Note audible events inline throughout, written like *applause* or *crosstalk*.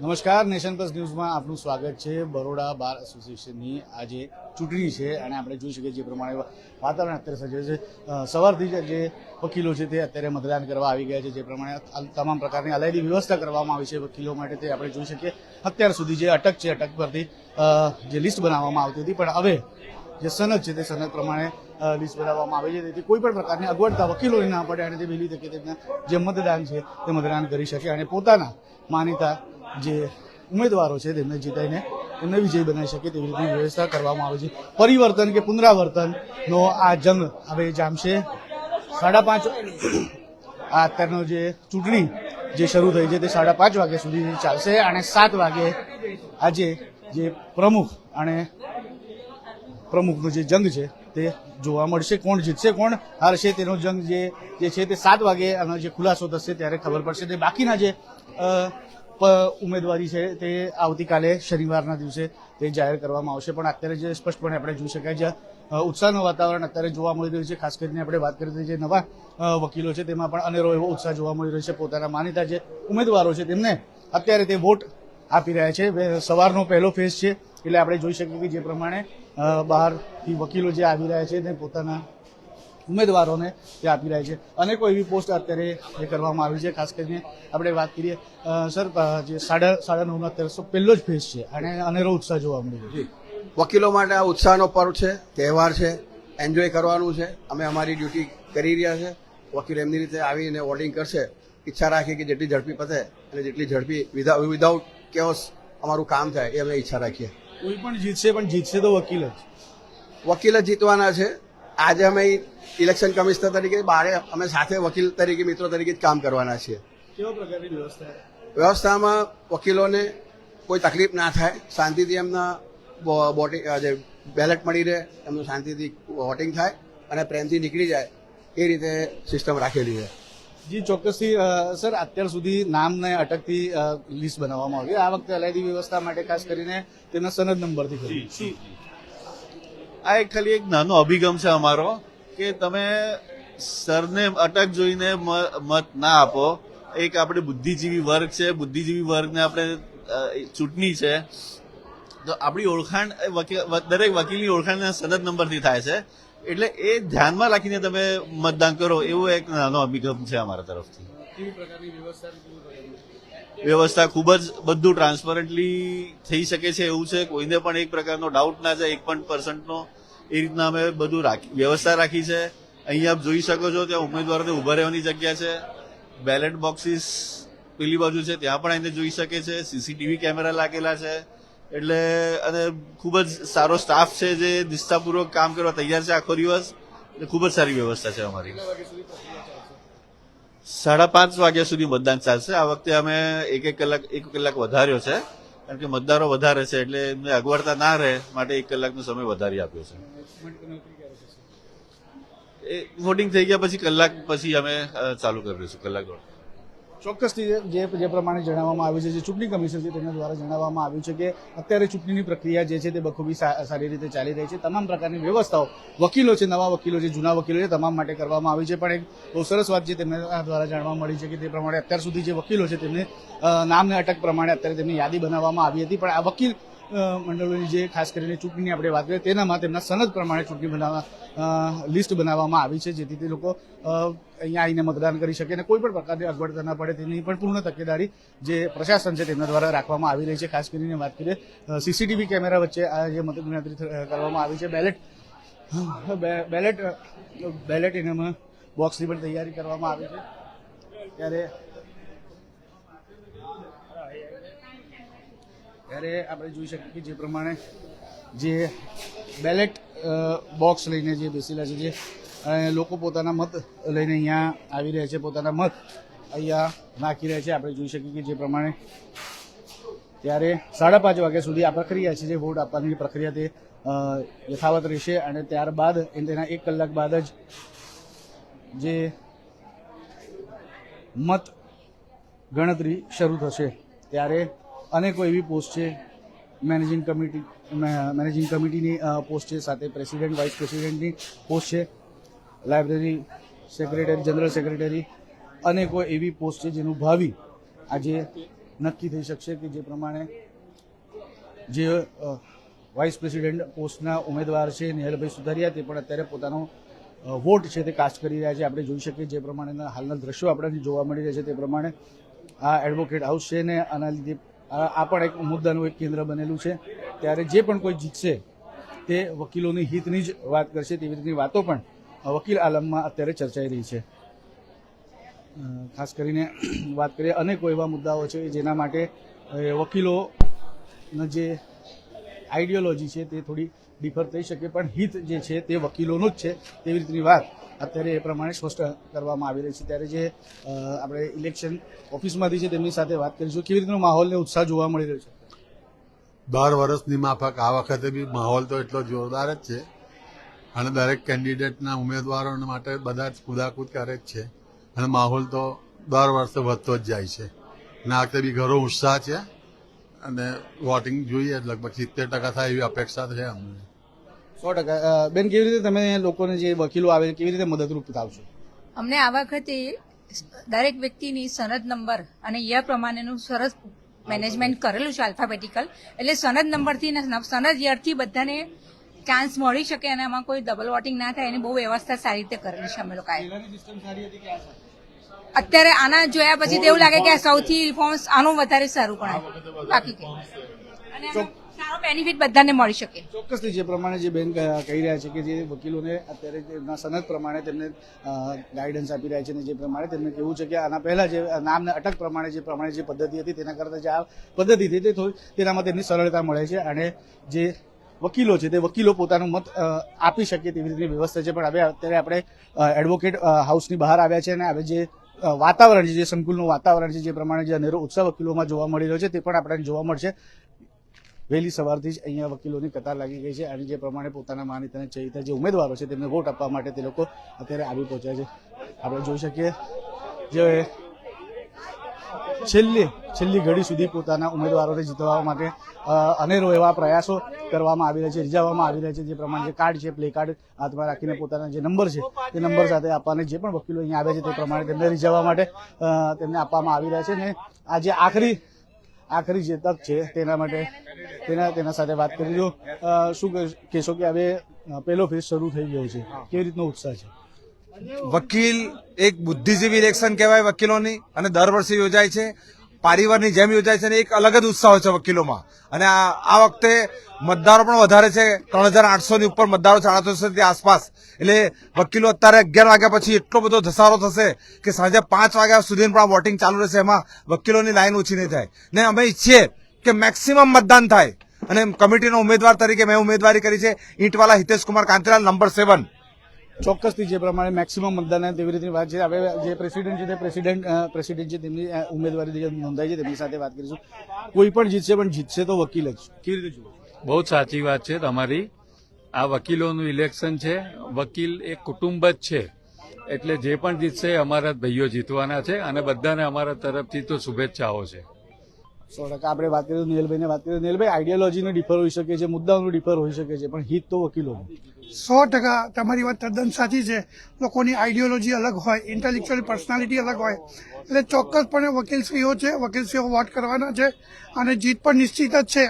નમસ્કાર, nation plus ન્યૂઝમાં આપનું સ્વાગત છે. બરોડા બાર એસોસિએશનની આજે ચૂંટણી છે અને આપણે જોઈ શકીએ જે પ્રમાણે વાતાવરણ અત્યારે સર્જાયું છે. સવારથી જ જે વકીલો છે તે અત્યારે મતદાન કરવા આવી ગયા છે, જે પ્રમાણે તમામ પ્રકારની અલાયદી વ્યવસ્થા કરવામાં આવી છે વકીલો માટે તે આપણે જોઈ શકીએ. અત્યાર સુધી જે અટક છે, અટક પરથી જે લિસ્ટ બનાવવામાં આવતી હતી, પણ હવે જે સનદ છે તે સનદ પ્રમાણે લિસ્ટ બનાવવામાં આવે છે. તેથી કોઈ પણ પ્રકારની અગવડતા વકીલોની ના પડે અને તે વહેલી તકે તેમના જે મતદાન છે તે મતદાન કરી શકે અને પોતાના માનીતા જે ઉમેદવારો છે તેમને જીતાઈને તેમને વિજય બનાવી શકે તેવી રીતની વ્યવસ્થા કરવામાં આવે છે. પરિવર્તન કે પુનરાવર્તનનો આ જંગ હવે જામશે. સાડા પાંચ આ અત્યારનો જે ચૂંટણી જે શરૂ થઈ છે તે સાડા પાંચ વાગ્યા સુધી ચાલશે અને સાત વાગે આજે જે પ્રમુખ અને પ્રમુખનો જે જંગ છે તે જોવા મળશે. કોણ જીતશે, કોણ હારશે તેનો જંગ જે છે તે સાત વાગે આનો જે ખુલાસો થશે ત્યારે ખબર પડશે. તે બાકીના જે ઉમેદવારી છે તે આવતીકાલે શનિવારના દિવસે તે જાહેર કરવામાં આવશે. પણ અત્યારે જે સ્પષ્ટપણે આપણે જોઈ શકાય છે ઉત્સાહનું વાતાવરણ અત્યારે જોવા મળી રહ્યું છે, ખાસ કરીને આપણે વાત કરીએ જે નવા વકીલો છે તેમાં પણ અનેરો એવો ઉત્સાહ જોવા મળી રહ્યો છે. પોતાના માનીતા જે ઉમેદવારો છે તેમને અત્યારે તે વોટ આપી રહ્યા છે. સવારનો પહેલો ફેઝ છે. એટલે આપણે જોઈ શકીએ કે જે પ્રમાણે બહારથી વકીલો જે આવી રહ્યા છે તે પોતાના ઉમેદવારોને તે આપી રહ્યા છે. અનેકો એવી પોસ્ટ અત્યારે એ કરવામાં આવી છે ખાસ કરીને આપણે વાત કરીએ સર જે સાડા સાડા નવના અત્યારે સો પહેલો જ ફેસ છે અને અનેરો ઉત્સાહ જોવા મળી રહ્યો છે વકીલો માટે આ ઉત્સાહનો પર્વ છે તહેવાર છે એન્જોય કરવાનું છે. અમે અમારી ડ્યુટી કરી રહ્યા છે. વકીલ એમની રીતે આવીને વોટિંગ કરશે. ઈચ્છા રાખીએ કે જેટલી ઝડપી પતે અને જેટલી ઝડપી વિધાઉટ કેઓસ અમારું કામ થાય એ અમે ઈચ્છા રાખીએ. કોઈ પણ જીતશે પણ જીતશે તો વકીલ જ. વકીલ જ જીતવાના છે. આજે અમે ઇલેક્શન કમિશનર તરીકે બારે અમે સાથે વકીલ તરીકે મિત્રો તરીકે જ કામ કરવાના છીએ. કેવા પ્રકારની વ્યવસ્થા? વ્યવસ્થામાં વકીલોને કોઈ તકલીફ ના થાય શાંતિથી એમના વોટિંગ જે બેલેટ મળી રહે એમનું શાંતિથી વોટિંગ થાય અને પ્રેમથી નીકળી જાય એ રીતે સિસ્ટમ રાખેલી છે. જી ચોક્કસથી સર અત્યાર સુધી નામને અટકથી લિસ્ટ બનાવવામાં આવી. આ વખતે અલાયદી વ્યવસ્થા માટે ખાસ કરીને તેના સનદ નંબરથી કર્યું શું આ એક ખાલી એક નાનો અભિગમ છે અમારો કે તમે સરને અટક જોઈને મત ના આપો. એક આપણે બુદ્ધિજીવી વર્ગ છે બુદ્ધિજીવી વર્ગને આપણે ચૂંટણી છે. તો આપણી ઓળખાણ દરેક વકીલની ઓળખાણના સનદ નંબરથી થાય છે. એટલે એ ધ્યાનમાં રાખીને તમે મતદાન કરો એવો એક નાનો અભિગમ છે અમારા તરફથી. વ્યવસ્થા વ્યવસ્થા ખૂબ જ બધું ટ્રાન્સપરન્ટલી થઈ શકે છે એવું છે. કોઈને પણ એક પ્રકારનો ડાઉટ ના જાય એક પણ પર્સન્ટનો એ રીતના અમે બધું રાખી વ્યવસ્થા રાખી છે. અહીંયા આપ જોઈ શકો છો ત્યાં ઉમેદવારોને ઊભા રહેવાની જગ્યા છે. બેલેટ બોક્સીસ પેલી બાજુ છે ત્યાં પણ એને જોઈ શકે છે. સીસીટીવી કેમેરા લાગેલા છે. એટલે અને ખૂબ જ સારો સ્ટાફ છે જે નિષ્ઠાપૂર્વક કામ કરવા તૈયાર છે આખો દિવસ. એટલે ખૂબ જ સારી વ્યવસ્થા છે અમારી. સાડા પાંચ વાગ્યા સુધી મતદાન ચાલશે. આ વખતે અમે એક એક કલાક એક કલાક વધાર્યો છે. કારણ કે મતદારો વધારે છે એટલે એમને અગવડતા ના રહે, માટે એક કલાકનો સમય વધારી આપ્યો છે. એ વોટિંગ થઈ ગયા પછી કલાક પછી અમે ચાલુ કરી દઈશું, કલાક દોઢ ચોક્કસથી જે જે પ્રમાણે જણાવવામાં આવ્યું છે, જે ચૂંટણી કમિશન છે તેના દ્વારા જણાવવામાં આવ્યું છે કે અત્યારે ચૂંટણીની પ્રક્રિયા જે છે તે બખૂબી સારી રીતે ચાલી રહી છે. તમામ પ્રકારની વ્યવસ્થાઓ, વકીલો છે, નવા વકીલો છે, જૂના વકીલો છે, તમામ માટે કરવામાં આવી છે. પણ એક બહુ સરસ વાત જે તેમના દ્વારા જાણવા મળી છે કે તે પ્રમાણે અત્યાર સુધી જે વકીલો છે તેમને નામને અટક પ્રમાણે અત્યારે તેમની યાદી બનાવવામાં આવી હતી. પણ આ વકીલ મંડળોની જે ખાસ કરીને ચૂંટણીની આપણે વાત કરીએ તેનામાં તેમના સનદ પ્રમાણે ચૂંટણી બનાવવા લિસ્ટ બનાવવામાં આવી છે, જેથી તે લોકો અહીંયા આવીને મતદાન કરી શકે અને કોઈ પણ પ્રકારની અગવડતા ન પડે તેની પણ પૂર્ણ તકેદારી જે પ્રશાસન છે તેમના દ્વારા રાખવામાં આવી રહી છે. ખાસ કરીને વાત કરીએ સીસીટીવી કેમેરા વચ્ચે આ જે મતગણતરી કરવામાં આવી છે. બેલેટ બેલેટ બેલેટ એનામાં બોક્સની પણ તૈયારી કરવામાં આવી છે. ત્યારે ત્યારે આપણે જોઈ શકીએ કે જે પ્રમાણે જે બેલેટ બોક્સ લઈને જે બેસેલા છે જે લોકો પોતાના મત લઈને અહીંયા આવી રહ્યા છે, પોતાના મત અહીંયા નાખી રહ્યા છે. આપણે જોઈ શકીએ કે જે પ્રમાણે ત્યારે સાડા પાંચ વાગ્યા સુધી આ પ્રક્રિયા છે, જે વોટ આપવાની પ્રક્રિયા તે યથાવત રહેશે અને ત્યારબાદ તેના એક કલાક બાદ જ જે મત ગણતરી શરૂ થશે. ત્યારે અનેકો એવી પોસ્ટ છે. મેનેજિંગ કમિટી મેનેજિંગ કમિટીની પોસ્ટ છે. સાથે પ્રેસિડેન્ટ, વાઇસ પ્રેસિડેન્ટની પોસ્ટ છે. લાઇબ્રેરી સેક્રેટરી, જનરલ સેક્રેટરી, અનેકો એવી પોસ્ટ છે જેનું ભાવિ આજે નક્કી થઈ શકશે કે જે પ્રમાણે જે વાઇસ પ્રેસિડેન્ટ પોસ્ટના ઉમેદવાર છે, નિહલભાઈ સુધારિયા, તે પણ અત્યારે પોતાનો વોટ છે તે કાસ્ટ કરી રહ્યા છે. આપણે જોઈ શકીએ જે પ્રમાણેના હાલના દ્રશ્યો આપણને જોવા મળી રહ્યા છે તે પ્રમાણે આ એડવોકેટ હાઉસ છે ને આના લીધે આ પણ એક મુદ્દાનું એક કેન્દ્ર બનેલું છે. ત્યારે જે પણ કોઈ જીતશે, તે વકીલોની હિતની જ વાત કરશે, તેવી રીતની વાતો પણ વકીલ આલમમાં અત્યારે ચર્ચાઈ રહી છે. ખાસ કરીને *clears throat* વાત કરીએ અનેકો એવા મુદ્દાઓ છે જેના માટે વકીલોના જે આઈડિયોલોજી છે તે થોડી ડિફર થઈ શકે, પણ હિત જે છે તે વકીલોનું જ છે તેવી રીતની વાત અત્યારે એ પ્રમાણે સ્પષ્ટ કરવામાં આવી રહી છે. ત્યારે જે આપણે ઇલેક્શન ઓફિસમાંથી છે તેમની સાથે વાત કરીશું, કેવી રીતનો માહોલ ને ઉત્સાહ જોવા મળી રહ્યો છે? બાર વર્ષની માફક, આ વખતે બી માહોલ તો એટલો જોરદાર જ છે. અને દરેક કેન્ડિડેટના ઉમેદવારો માટે બધા જ કુદાકૂદ કરે જ છે. અને માહોલ તો દર વર્ષે વધતો જ જાય છે. અને આ વખતે બી ઘણો ઉત્સાહ છે. અને વોટિંગ જોઈએ લગભગ સિત્તેર ટકા થાય એવી અપેક્ષા છે અમને. સો ટકા. બેન કેવી રીતે તમે લોકોને જે વકીલો આવે છે કેવી રીતે મદદરૂપ થાવશો? અમને આ વખતે દરેક વ્યક્તિની સનદ નંબર અને યર પ્રમાણેનું સરસ મેનેજમેન્ટ કરેલું છે આલ્ફાબેટિકલ એટલે સનદ નંબરથી ને સનદ યરથી બધાને ચાન્સ મળી શકે અને એમાં કોઈ ડબલ વોટિંગ ના થાય એની બહુ વ્યવસ્થા સારી રીતે કરેલી છે અમે લોકોએ. અત્યારે આના જોયા પછી તો એવું લાગે કે સૌથી રિફોર્મ્સ આનું વધારે સારું પણ બાકી. અને સારો બેનિફિટ બધાને મળી શકે. ચોક્કસથી જે પ્રમાણે જે બેન કહી રહ્યા છે કે જે વકીલોને અત્યારે તેમના સનદ પ્રમાણે તેમને ગાઈડન્સ આપી રહ્યા છે અને જે પ્રમાણે તેમને કેવું છે કે આના પહેલા જે નામને અટક પ્રમાણે જે પ્રમાણે જે પદ્ધતિ હતી તેના કરતાં જે આ પદ્ધતિ હતી તે થોડી તેનામાં તેમની સરળતા મળે છે અને જે વકીલો છે તે વકીલો પોતાનું મત આપી શકે તેવી રીતની વ્યવસ્થા છે. પણ હવે અત્યારે આપણે એડવોકેટ હાઉસની બહાર આવ્યા છે અને હવે જે વાતાવરણ છે, જે સંકુલનું વાતાવરણ છે, જે પ્રમાણે જે અનેરો ઉત્સાહ વકીલોમાં જોવા મળી રહ્યો છે, તે પણ આપણને જોવા મળશે. વહેલી સવારથી જ અહીંયા વકીલોની કતાર લાગી ગઈ છે અને જે પ્રમાણે પોતાના માની અને ચહિતા જે ઉમેદવારો છે, તેમને વોટ આપવા માટે તે લોકો અત્યારે આવી પહોંચ્યા છે. આપણે જોઈ શકીએ. જે છેલ્લી છેલ્લી ઘડી સુધી પોતાના ઉમેદવારોને જીતવા માટે અનેરો એવા પ્રયાસો કરવામાં આવી રહ્યા છે રીઝાવવામાં આવી રહ્યા છે જે પ્રમાણે જે કાર્ડ છે પ્લે કાર્ડ હાથમાં રાખીને પોતાના જે નંબર છે તે નંબર સાથે આપવાને જે પણ વકીલો અહીંયા આવે છે તે પ્રમાણે તેમને રીઝાવવા માટે તેમને આપવામાં આવી રહ્યા છે ને આ જે આખરી આખરી જે તક છે તેના માટે તેના તેના સાથે વાત કરી લો. શું કહેશ- કે હવે પહેલો ફેઝ શરૂ થઈ ગયો છે. કેવી રીતનો ઉત્સાહ છે? વકીલ એક બુદ્ધિજીવી ઇલેક્શન કહેવાય વકીલોની અને દર વર્ષે યોજાય છે. પારિવારની જેમ યોજાય છે અને એક અલગ જ ઉત્સાહ છે વકીલોમાં. અને આ વખતે મતદારો પણ વધારે છે. ત્રણ હજાર આઠસોની ઉપર મતદારો સાડા ની આસપાસ. એટલે વકીલો અત્યારે અગિયાર વાગ્યા પછી એટલો બધો ધસારો થશે કે સાંજે પાંચ વાગ્યા સુધી પણ વોટિંગ ચાલુ રહેશે. એમાં વકીલોની લાઈન ઓછી નહીં થાય. ને અમે ઈચ્છીએ કે મેક્સિમમ મતદાન થાય. અને કમિટીનો ઉમેદવાર તરીકે મેં ઉમેદવારી કરી છે. ઈંટવાલા હિતેશ કુમાર કાંતિલાલ નંબર સેવન ચોક્કસથી જે પ્રમાણે મેક્સિમમ મતદાન તેવી રીતની વાત છે. હવે જે પ્રેસિડેન્ટ છે તે પ્રેસિડેન્ટ પ્રેસિડેન્ટ છે, તેમની ઉમેદવારી જે નોંધાઈ છે તેમની સાથે વાત કરીશું. કોઈ પણ જીતશે પણ જીતશે તો વકીલ જ. કેવી રીતે જુઓ? બહુ સાચી વાત છે તમારી. આ વકીલોનું ઇલેક્શન છે. વકીલ એક કુટુંબ જ છે. એટલે જે પણ જીતશે, અમારા ભાઈઓ જીતવાના છે અને બધાને અમારા તરફથી તો શુભેચ્છાઓ છે. સો ટકા આપણે વાત કરીએ નીલભાઈને વાત કરીએ નીલભાઈ આઈડિયોલોજીનો ડિફર હોઈ શકે છે, મુદ્દાઓનો ડિફર હોઈ શકે છે, પણ હિત તો વકીલો સો ટકા તમારી વાત તદ્દન સાચી છે. લોકોની આઈડિયોલોજી અલગ હોય ઇન્ટેલેક્ચ્યુઅલ પર્સનાલિટી અલગ હોય. એટલે ચોક્કસપણે વકીલશ્રીઓ છે, વકીલશ્રીઓ વોટ કરવાના છે અને જીત પણ નિશ્ચિત જ છે.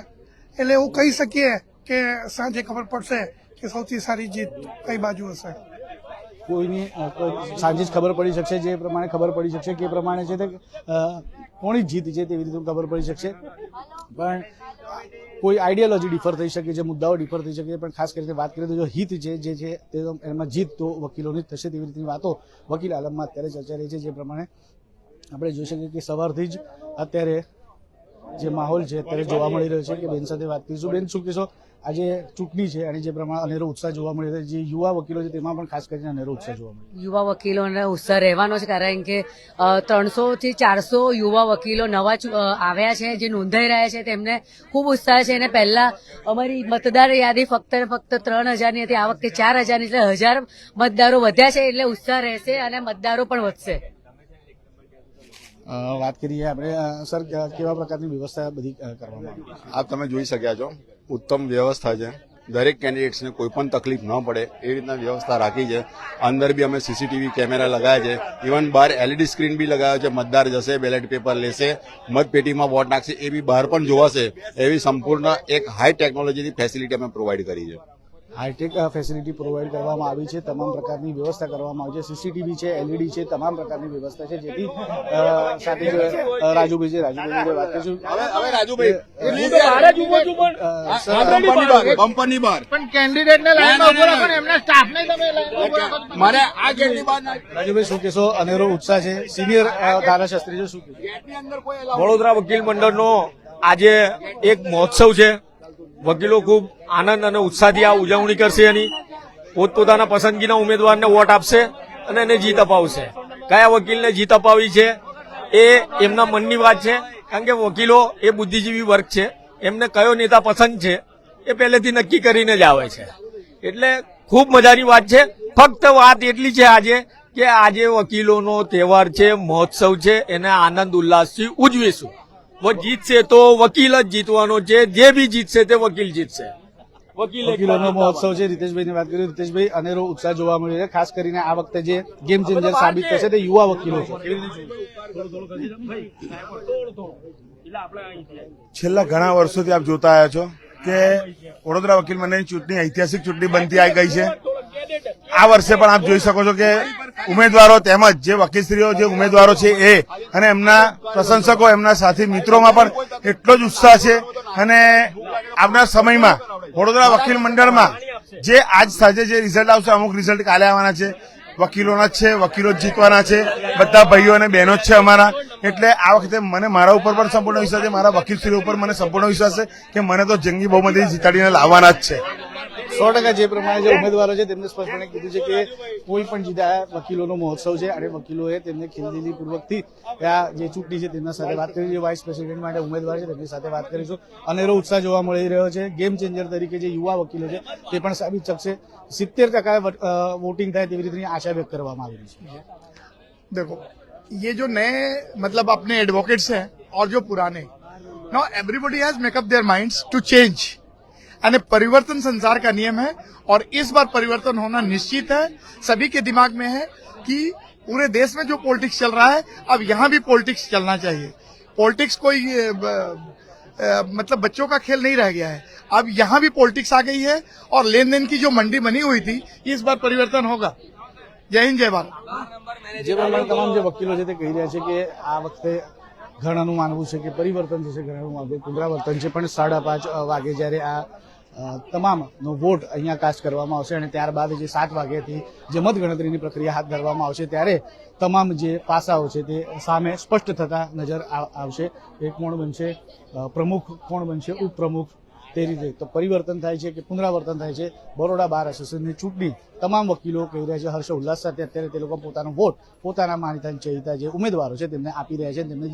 એટલે એવું કહી શકીએ કે સાંજે ખબર પડશે કે સૌથી સારી જીત કઈ બાજુ હશે. કોઈની સાંજે જ ખબર પડી શકશે, જે પ્રમાણે ખબર પડી શકશે, કે પ્રમાણે છે તે કોની જીત છે તેવી રીતે ખબર પડી શકશે. પણ કોઈ આઈડિયોલોજી ડિફર થઈ શકે છે મુદ્દાઓ ડિફર થઈ શકે છે પણ ખાસ કરીને વાત કરીએ તો જો હિત છે, જે છે તે એમાં જીત તો વકીલોની જ થશે તેવી રીતની વાતો વકીલ આલમમાં અત્યારે ચર્ચા રહી છે, જે પ્રમાણે આપણે જોઈ શકીએ કે સવારથી જ અત્યારે જે માહોલ છે, અત્યારે જોવા મળી રહ્યો છે કે બેન સાથે વાત કરીશું. બેન, શું કહેશો? આજે ચૂંટણી છે અને જે પ્રમાણે અનેરો ઉત્સાહ જોવા મળ્યો છે, જે યુવા વકીલો છે તેમાં પણ ખાસ કરીને અનેરો ઉત્સાહ જોવા મળ્યો. યુવા વકીલોને ઉત્સાહ રહેવાનો છે, કારણ કે ત્રણસો થી ચારસો યુવા વકીલો નવા આવ્યા છે, જે નોંધાઈ રહ્યા છે, તેમને ખૂબ ઉત્સાહ છે અને પહેલા અમારી મતદાર યાદી ફક્ત ફક્ત ત્રણ હજારની હતી, આ વખતે ચાર હજારની, એટલે હજાર મતદારો વધ્યા છે, એટલે ઉત્સાહ રહેશે અને મતદારો પણ વધશે વાત કરીએ આપણે સર કેવા પ્રકારની વ્યવસ્થા બધી કરવામાં આવી છે? આ તમે જોઈ શક્યા છો. ઉત્તમ વ્યવસ્થા છે. દરેક કેન્ડિડેટ્સને કોઈ પણ તકલીફ ન પડે, એ રીતના વ્યવસ્થા રાખી છે. અંદર બી અમે સીસીટીવી કેમેરા લગાવ્યા છે. ઇવન બહાર એલઈડી સ્ક્રીન બી લગાવ્યો છે. મતદાર જશે બેલેટ પેપર લેશે, મતપેટીમાં વોટ નાખશે, એ બી બહાર પણ જોવાશે. એવી સંપૂર્ણ એક હાઈ ટેકનોલોજીની ફેસિલિટી અમે પ્રોવાઈડ કરી છે. હાઈટેક ફેસિલિટી પ્રોવાઈડ કરવામાં આવી છે તમામ પ્રકારની વ્યવસ્થા કરવામાં આવી છે સીસીટીવી છે એલઈડી છે તમામ પ્રકારની વ્યવસ્થા છે જેથી સાથે રાજુભાઈ છે રાજુભાઈ વાત કરીશું. હવે રાજુભાઈ સર, બહાર પણ કેન્ડિડેટને લાઈનમાં ઊભો રાખો એમના સ્ટાફને તમે લાઈનમાં ઊભો રાખો. તો મારે આ ગેટની બહાર રાજુભાઈ શું કહેશો? અનેરો ઉત્સાહ છે. સિનિયર ધારાશાસ્ત્રી છે શું વડોદરા વકીલ મંડળનો આજે એક મહોત્સવ છે. વકીલો ખૂબ આનંદ અને ઉત્સાહથી આ ઉજવણી કરશે એની. પોતપોતાના પસંદગીના ઉમેદવારને વોટ આપશે અને એને જીત અપાવશે. કયા વકીલને જીત અપાવી છે એ એમના મનની વાત છે. કારણ કે વકીલો એ બુદ્ધિજીવી વર્ગ છે. એમને કયો નેતા પસંદ છે એ પહેલેથી નક્કી કરીને જ આવે છે. એટલે ખૂબ મજાની વાત છે. ફક્ત વાત એટલી છે આજે કે આજે વકીલોનો તહેવાર છે, મહોત્સવ છે. એને આનંદ ઉલ્લાસથી ઉજવીશું. જીતશે તો વકીલ જ જીતવાનો છે. જે બી જીતશે તે વકીલ જીતશે. વકીલ વકીલોનો મહોત્સવ છે. રીતેશભાઈની વાત કરી રીતેશભાઈ અનેરો ઉત્સાહ જોવા મળ્યો છે. ખાસ કરીને આ વખતે જે ગેમ ચેન્જર સાબિત થશે તે યુવા વકીલો છે. છેલ્લા ઘણા વર્ષોથી આપ જોતા આવ્યા છો કે વડોદરા વકીલ મંડળની ચૂંટણી ઐતિહાસિક ચૂંટણી બનતી આવી ગઈ છે. આ વર્ષે પણ આપ જોઈ શકો છો કે ઉમેદવારો તેમજ જે વકીલશ્રીઓ જે ઉમેદવારો છે એ અને એમના પ્રશંસકો, એમના સાથી મિત્રોમાં પણ એટલો જ ઉત્સાહ છે. અને આવનાર સમયમાં વડોદરા વકીલ મંડળમાં જે આજ સાંજે જે રિઝલ્ટ આવશે, અમુક રિઝલ્ટ કાલે આવવાના છે. વકીલોના જ છે, વકીલો જ જીતવાના છે. બધા ભાઈઓ અને બહેનો જ છે અમારા. એટલે આ વખતે મને મારા ઉપર પણ સંપૂર્ણ વિશ્વાસ છે. મારા વકીલશ્રીઓ ઉપર મને સંપૂર્ણ વિશ્વાસ છે કે મને તો જંગી બહુમતી જીતાડીને લાવવાના જ છે. સો ટકા જે પ્રમાણે જે ઉમેદવારો છે તેમને સ્પષ્ટપણે કીધું છે કે કોઈ પણ જીતા વકીલોનો મહોત્સવ છે અને વકીલોએ તેમને ખીલદિલી પૂર્વકથી આ જે ચૂંટણી છે તેમના સાથે વાત કરી જે વાઇસ પ્રેસિડેન્ટ માટે ઉમેદવાર છે તેમની સાથે વાત કરીશું અનેરો ઉત્સાહ જોવા મળી રહ્યો છે ગેમ ચેન્જર તરીકે જે યુવા વકીલો છે તે પણ સાબિત શકશે સિત્તેર ટકા વોટિંગ થાય તેવી રીતની આશા વ્યક્ત કરવામાં આવી રહી છે देखो ये जो नए मतलब अपने एडवोकेट्स हैं और जो पुराने now everybody has make up their minds to change यानी परिवर्तन संसार का नियम है और इस बार परिवर्तन होना निश्चित है सभी के दिमाग में है कि पूरे देश में जो पॉलिटिक्स चल रहा है अब यहाँ भी पॉलिटिक्स चलना चाहिए पॉलिटिक्स कोई अ, ब- अ, मतलब बच्चों का खेल नहीं रह गया है अब यहाँ भी पॉलिटिक्स आ गई है और लेन देन की जो मंडी बनी हुई थी इस बार परिवर्तन होगा जय हिंद जय भारत જે પ્રમાણે તમામ જે વકીલો છે તે કહી રહ્યા છે કે આ વખતે ઘણાનું માનવું છે કે પરિવર્તન થશે, ઘણાનું માનવું પુનરાવર્તન છે. પણ સાડા પાંચ વાગે જ્યારે આ તમામનો વોટ અહીંયા કાસ્ટ કરવામાં આવશે અને ત્યારબાદ જે સાત વાગ્યાથી જે મતગણતરીની પ્રક્રિયા હાથ ધરવામાં આવશે, ત્યારે તમામ જે પાસાઓ છે તે સામે સ્પષ્ટ થતા નજર આવશે. એ કોણ બનશે? પ્રમુખ કોણ બનશે? ઉપપ્રમુખ તે રીતે તો પરિવર્તન થાય છે કે પુનરાવર્તન થાય છે. બરોડા બાર એસોસિએશનની ચૂંટણી તમામ વકીલો કહી રહ્યા છે, હર્ષ ઉલ્લાસ સાથે અત્યારે તે લોકો પોતાનો વોટ પોતાના માનીતા ચહિતા જે ઉમેદવારો છે તેમને આપી રહ્યા છે, તેમને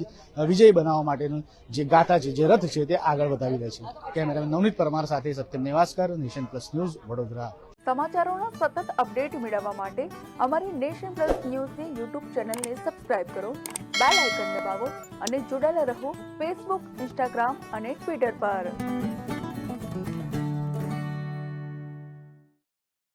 વિજય બનાવવા માટેનું જે ગાથા છે, જે રથ છે તે આગળ વધાવી રહ્યા છે. કેમેરામેન નવનીત પરમાર સાથે Satyam Nevaskar, nation plus news, Vadodara. સમાચારોના સતત અપડેટ મેળવવા માટે અમારી નેશન પ્લસ ન્યૂઝની યુટ્યુબ ચેનલને સબસ્ક્રાઇબ કરો, બેલ આઇકન દબાવો અને જોડાયેલા રહો ફેસબુક, ઇન્સ્ટાગ્રામ અને ટ્વિટર પર.